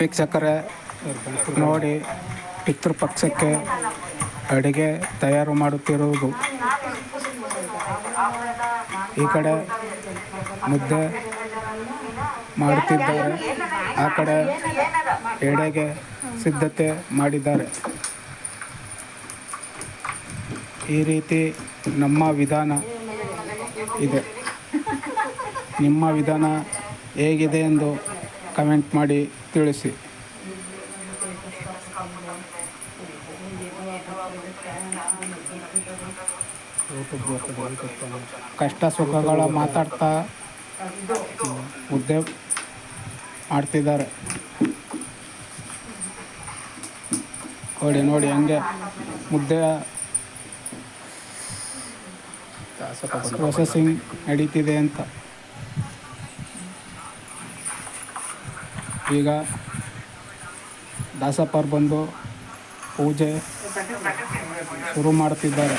ವೀಕ್ಷಕರೇ, ನೋಡಿ ಪಿತೃಪಕ್ಷಕ್ಕೆ ಅಡುಗೆ ತಯಾರು ಮಾಡುತ್ತಿರುವುದು. ಈ ಕಡೆ ಮುದ್ದೆ ಮಾಡುತ್ತಿದ್ದಾರೆ. ಆ ಕಡೆ ಎಡೆಗೆ ಸಿದ್ಧತೆ ಮಾಡಿದ್ದಾರೆ. ಈ ರೀತಿ ನಮ್ಮ ವಿಧಾನ ಇದೆ. ನಿಮ್ಮ ವಿಧಾನ ಹೇಗಿದೆ ಎಂದು ಕಮೆಂಟ್ ಮಾಡಿ ತಿಳಿಸಿ. ಕಷ್ಟ ಸುಖಗಳ ಮಾತಾಡ್ತಾ ಮುದ್ದೆ ಮಾಡ್ತಿದ್ದಾರೆ. ನೋಡಿ ನೋಡಿ ಹಂಗೆ ಮುದ್ದೆ ಪ್ರೊಸೆಸಿಂಗ್ ನಡೀತಿದೆ ಅಂತ. ಈಗ ದಾಸಪ್ಪರು ಬಂದು ಪೂಜೆ ಶುರು ಮಾಡ್ತಿದ್ದಾರೆ.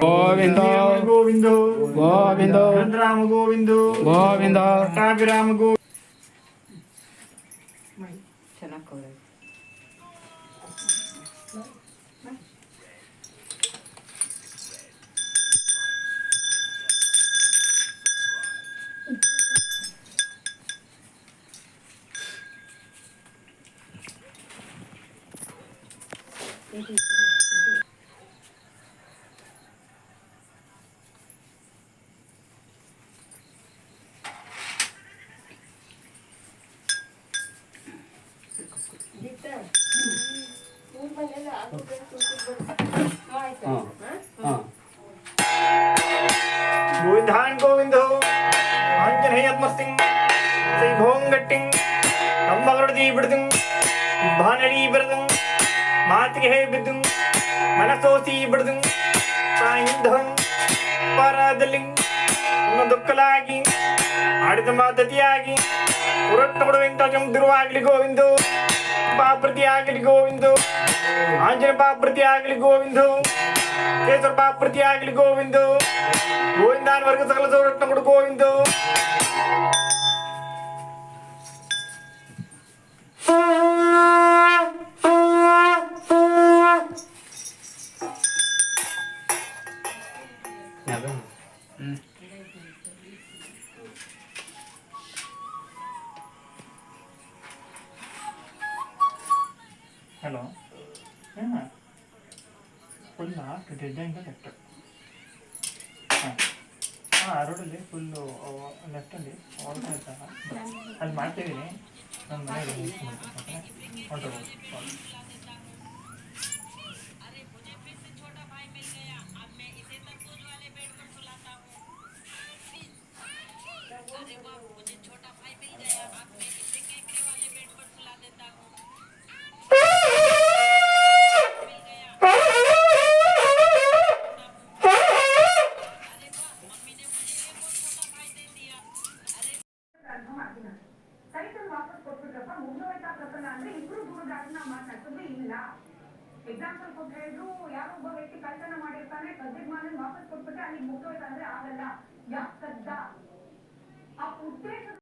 ಗೋವಿಂದ ಗೋವಿಂದ ಗೋವಿಂದ ರಾಮ ಗೋವಿಂದ ಗೋವಿಂದ ಕಾವಿರಾಮ ಗೋ ಗೋವಿಂದಾನ್ ಗೋವಿಂದ ಆಂಜನೇಯತ್ಮಸ್ತಿಂಗ್ ಸೈ ಭೋಂಗಟ್ಟಿಂಗ್ ಕಂಬಗರಡಿ ಬಿಡ್ದುಂ ಬಾನಡಿ ಬಿಡದು ಮಾತಿಗೆ ಹೇ ಬಿದ್ದುಂ ಮನಸೋಸಿ ಬಿಡದು ತಾಯಿಂದಂ ಪರದಲ್ಲಿ ದುಃಖಲಾಗಿ ಮಾತತಿಯಾಗಿ ಪುರಟ್ಟಗಳು ವೆಂಕಟಾಚಲಂ ದುರ್ವಾಗಲಿ ಗೋವಿಂದು ಬಾಪ್ರತಿ ಆಗಲಿ ಗೋವಿಂದು ಆಂಜನ ಪಾಪ್ರತಿ ಆಗಲಿ ಗೋವಿಂದು ಕೇಸರ ಪಾಪ್ರತಿ ಆಗಲಿ ಗೋವಿಂದು ಗೋವಿಂದಾನ್ ವರ್ಗ ಸಕಲ ಸೌರತ್ನಗಳು ಗೋವಿಂದು ಹ್ಞೂ ಹಲೋ ಹಾಂ full last design left ಹಾಂ ಆ ರೋಡಲ್ಲಿ ಫುಲ್ಲು ಲೆಫ್ಟಲ್ಲಿ ಹೋಗ್ತಾ ಇರ್ತಾರ ಅಲ್ಲಿ ಮಾಡ್ತಿದ್ದೀನಿ ನಮ್ಮ ಮನೆಗೆ ಹೊಂಟೋಗ್ಬೋದು ದೂರದಾಟನ ಮಾತಾಡ್ಸೋದು ಇಲ್ಲ ಎಕ್ಸಾಂಪಲ್ ಕೊಟ್ಟು ಹೇಳಿದ್ರು, ಯಾರೋ ಒಬ್ಬ ವ್ಯಕ್ತಿ ಕಳ್ತನ ಮಾಡಿರ್ತಾನೆ ಕದ್ದಿದ್ ಮಾಲನ್ ವಾಪಸ್ ಕೊಟ್ಬಿಟ್ರೆ ಅಲ್ಲಿ ಮುಗ್ದೋಯ್ತಂದ್ರೆ ಆಗಲ್ಲ. ಯಾಕೆ ಕದ್ದ? ಆ ಉದ್ದೇಶ